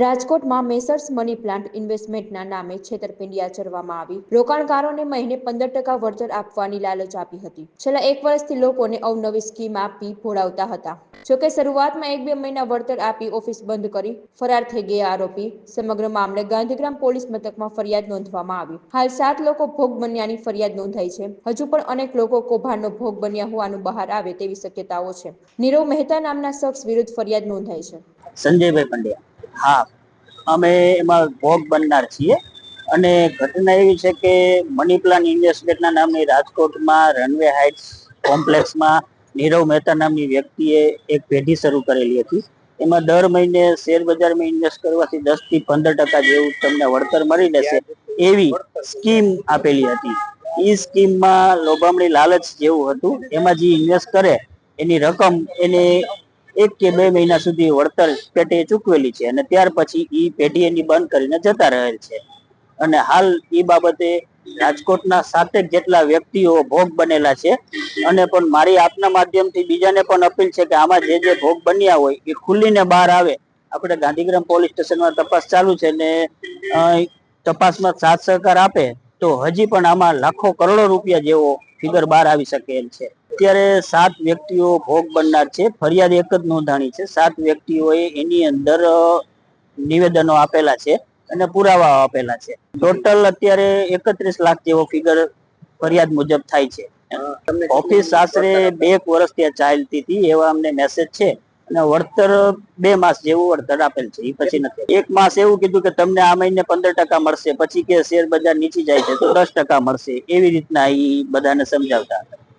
રાજકોટમાં Messrs money plant ઇન્વેસ્ટમેન્ટના નામે છેતરપિંડી આચરવામાં આવી. રોકાણકારોને મહિને પંદર ટકા વળતર આપવાની લાલચ આપી હતી. છેલ્લા એક વર્ષથી લોકોને અવનવી સ્કીમ આપી ભોળાવતા હતા. જોકે શરૂઆતમાં એક બે મહિના વળતર આપી ઓફિસ બંધ કરી ફરાર થઈ ગયા આરોપી. સમગ્ર મામલે ગાંધીગ્રામ પોલીસ મથકમાં ફરિયાદ નોંધવામાં આવી. હાલ સાત લોકો ભોગ બન્યાની ફરિયાદ નોંધાઈ છે. હજુ પણ અનેક લોકો કૌભાંડનો ભોગ બન્યા હોવાનું બહાર આવે તેવી શક્યતાઓ છે. નીરવ મહેતા નામના શખ્સ વિરુદ્ધ ફરિયાદ નોંધાઈ છે. સંજયભાઈ પંડ્યા. હા. અમે એમાં ભોગ બનનાર છીએ. અને ઘટના એવી છે કે મની પ્લાન ઇન્વેસ્ટમેન્ટના નામની રાજકોટમાં રનવે હાઇટ્સ કોમ્પ્લેક્સમાં નીરવ મહેતા નામની વ્યક્તિએ એક પેઢી શરૂ કરેલી હતી. એમાં દર મહિને શેર બજારમાં ઇન્વેસ્ટ કરવાથી દસથી પંદર ટકા જેવું તમને વળતર મળી રહેશે એવી સ્કીમ આપેલી હતી. એ સ્કીમમાં લોભામણી લાલચ જેવું હતું. એમાં જે ઇન્વેસ્ટ કરે, એની રકમ એને એક કે બે મહિના સુધી વળતર પેટે ચૂકવેલી છે અને ત્યાર પછી ઈ પેઢી એની બંધ કરીને જતા રહેલ છે. અને હાલ એ બાબતે રાજકોટના સાતેક જેટલા વ્યક્તિઓ ભોગ બનેલા છે. અને પણ મારી આપના માધ્યમથી બીજાને પણ અપીલ છે કે આમાં જે જે ભોગ બન્યા હોય એ ખુલ્લીને બહાર આવે. આપણે ગાંધીગ્રામ પોલીસ સ્ટેશનમાં તપાસ ચાલુ છે ને તપાસમાં સાથ સહકાર આપે તો હજી પણ આમાં લાખો કરોડો રૂપિયા જેવો ફિગર બહાર આવી શકે એમ છે. અત્યારે સાત વ્યક્તિઓ ભોગ બનનાર છે. ફરિયાદ એક જ નોંધાણી છે. સાત વ્યક્તિઓએ એની અંદર નિવેદનો આપેલા છે અને પુરાવાઓ આપેલા છે. ટોટલ અત્યારે એકત્રીસ લાખ જેવો ફિગર ફરિયાદ મુજબ થાય છે. ઓફિસ આશરે બે એક વર્ષ ત્યાં ચાલતી હતી એવા અમને મેસેજ છે અને વળતર બે માસ જેવું વળતર આપેલ છે. એ પછી નથી. એક માસ એવું કીધું કે તમને આ મહિને પંદર ટકા મળશે પછી કે શેર બજાર નીચી જાય છે તો દસ ટકા મળશે. એવી રીતના એ બધાને સમજાવતા હતા.